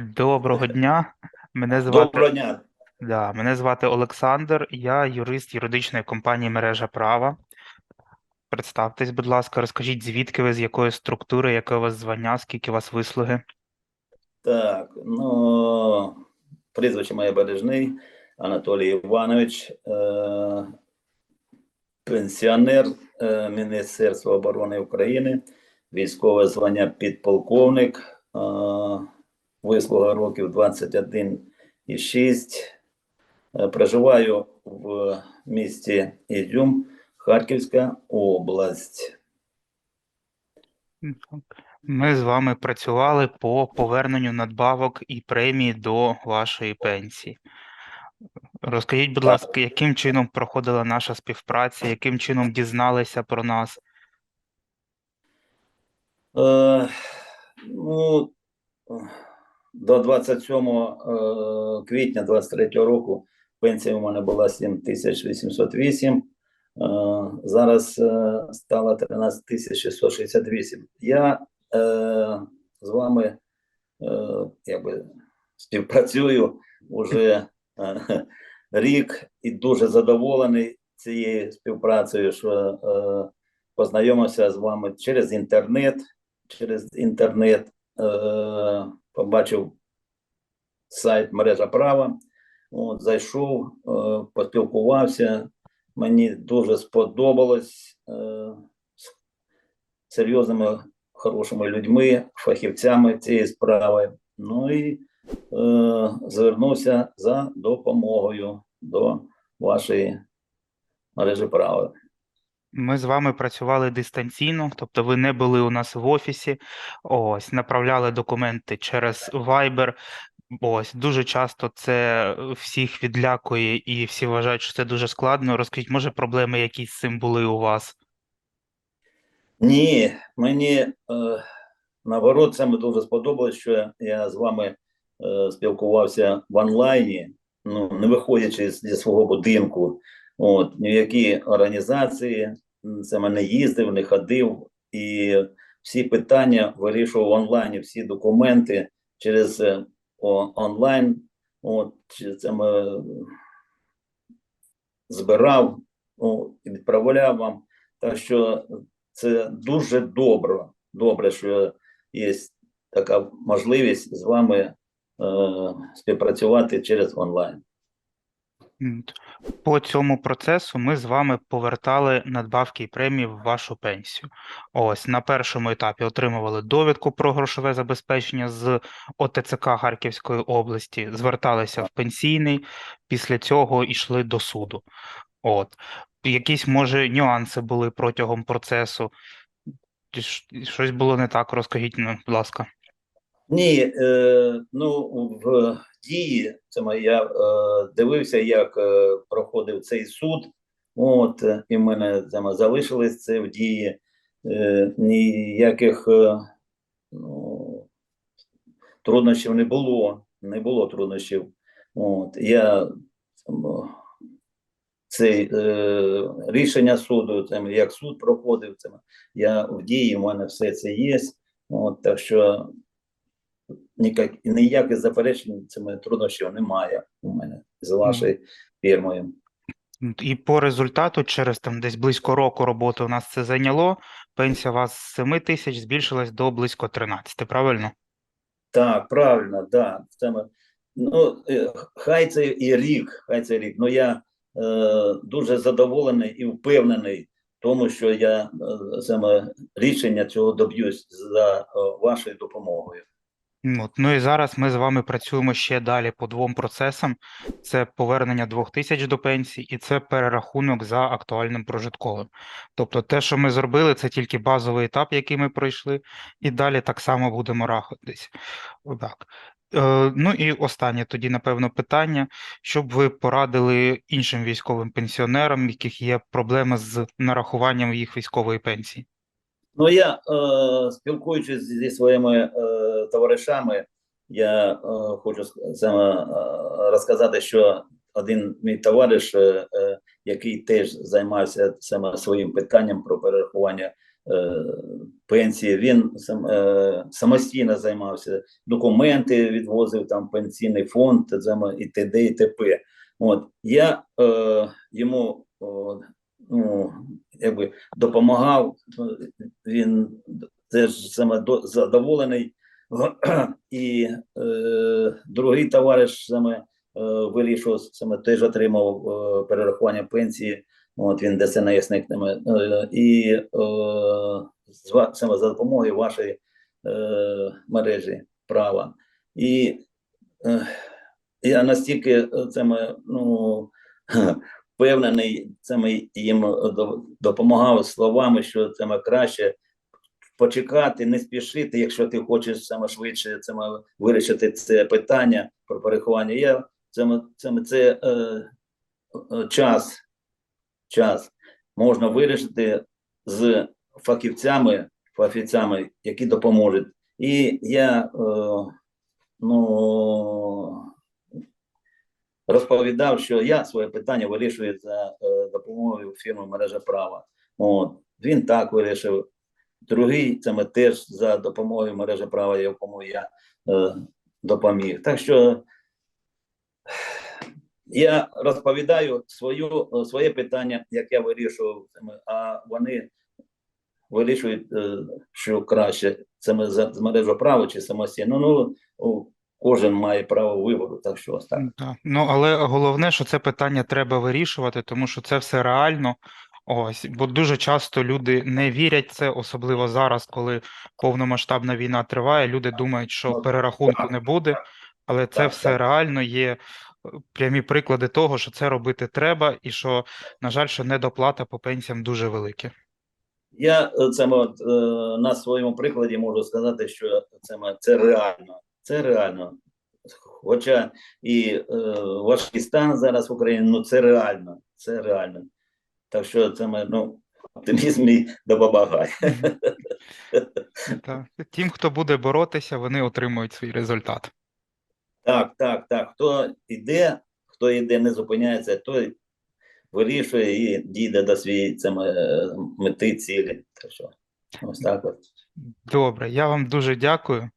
Доброго дня. Мене Доброго звати, дня. да, мене звати Олександр, я юрист юридичної компанії Мережа права. Представтесь, будь ласка, розкажіть, звідки ви, з якої структури, яке у вас звання, скільки у вас вислуги? Так, ну, прізвище моє Бережний Анатолій Іванович, е, пенсіонер е, Міністерства оборони України, військове звання підполковник, е, вислуга років 21,6. Е, Проживаю в місті Ізюм, Харківська область. Ми з вами працювали по поверненню надбавок і премії до вашої пенсії. Розкажіть, будь Так. ласка, яким чином проходила наша співпраця, яким чином дізналися про нас? Е, ну, до 27 е, квітня 23 року пенсія у мене була 7808. Е, зараз е, стала 13668. Я з вами якби, співпрацюю уже рік і дуже задоволений цією співпрацею, що познайомився з вами через інтернет. Через інтернет е, побачив сайт мережа права. От, зайшов, е, поспілкувався. Мені дуже сподобалось е, з серйозними, хорошими людьми, фахівцями цієї справи. Ну і е, звернувся за допомогою до вашої мережі права. Ми з вами працювали дистанційно, тобто ви не були у нас в офісі, ось, направляли документи через Viber. Ось, дуже часто це всіх відлякує і всі вважають, що це дуже складно. Розкажіть, може, проблеми якісь з цим були у вас? Ні, мені е, наоборот саме дуже сподобалось, що я з вами е, спілкувався в онлайні, ну не виходячи зі свого будинку. От ні в які організації м, саме не їздив, не ходив, і всі питання вирішував в онлайні, всі документи через е, о, онлайн. От це ми збирав ну, і відправляв вам. Так що це дуже добре, добре, що є така можливість з вами е, співпрацювати через онлайн. По цьому процесу ми з вами повертали надбавки і премії в вашу пенсію. Ось на першому етапі отримували довідку про грошове забезпечення з ОТЦК Харківської області, зверталися в пенсійний, після цього йшли до суду. От якісь може нюанси були протягом процесу. Щось було не так, розкажіть, ну, будь ласка. Ні, е, ну в дії це мо- я е, дивився, як е, проходив цей суд. От е, і в мене це залишилось це в дії. Е, ніяких е, ну, труднощів не було. Не було труднощів. От я там, цей е, рішення суду, там, як суд проходив, це я в дії, в мене все це є. От, так що ніяк, ніяких заперечень цими труднощів немає у мене з вашою фірмою. І по результату, через там десь близько року роботи у нас це зайняло, пенсія у вас з 7 тисяч збільшилась до близько 13, правильно? Так, правильно, да. Це ну, е, хай це і рік, хай це рік. Ну я е, дуже задоволений і впевнений тому, що я е, саме рішення цього доб'юсь за е, вашою допомогою. От, ну і зараз ми з вами працюємо ще далі по двом процесам: це повернення 2 тисяч до пенсії і це перерахунок за актуальним прожитковим. Тобто те, що ми зробили, це тільки базовий етап, який ми пройшли, і далі так само будемо рахуватись. Отак. Е, ну і останнє тоді, напевно, питання, щоб ви порадили іншим військовим пенсіонерам, яких є проблеми з нарахуванням їх військової пенсії. Ну, я е, спілкуючись зі своїми е, товаришами, я е, хочу е, розказати, що один мій товариш, е, е, який теж займався саме своїм питанням про перерахування е, пенсії. Він е, самостійно займався, документи відвозив там пенсійний фонд і т.д. і т.п. От я е, йому о, ну, якби допомагав. Він теж саме до- задоволений. І е, другий товариш саме е, вирішив, саме теж отримав е, перерахування пенсії. От він ДСНСник е, і е, саме за допомогою вашої е, мережі права. І е, я настільки е, це ну, впевнений, це їм допомагав словами, що це краще почекати, не спішити, якщо ти хочеш саме швидше це вирішити це питання про переховання. Я це, це, це е, час, час можна вирішити з фахівцями, фахівцями, які допоможуть. І я е, ну, розповідав, що я своє питання вирішую за е, допомогою фірми мережа права. От він так вирішив. Другий це ми теж за допомогою мережі права, якому я е, допоміг. Так що я розповідаю свою, е, своє питання, як я вирішував, а вони вирішують, е, що краще це ми за мережу права чи самостійно. Ну, о, кожен має право вибору, так що ось так. Ну, але головне, що це питання треба вирішувати, тому що це все реально. Ось, бо дуже часто люди не вірять це, особливо зараз, коли повномасштабна війна триває. Люди думають, що перерахунку не буде, але це все реально є е, прямі приклади того, що це робити треба, і що, на жаль, що недоплата по пенсіям дуже великі. Я це от, е, на своєму прикладі можу сказати, що це, це реально. Це реально. Хоча і е, важкий стан зараз в Україні, ну це реально. Це реально. Так що це ми, ну, оптимізм мій допомагає. Тим, хто буде боротися, вони отримують свій результат. Так, так, так. Хто йде, хто йде, не зупиняється, той вирішує і дійде до своєї е, мети, цілі. Так що, ось так от. Добре, я вам дуже дякую.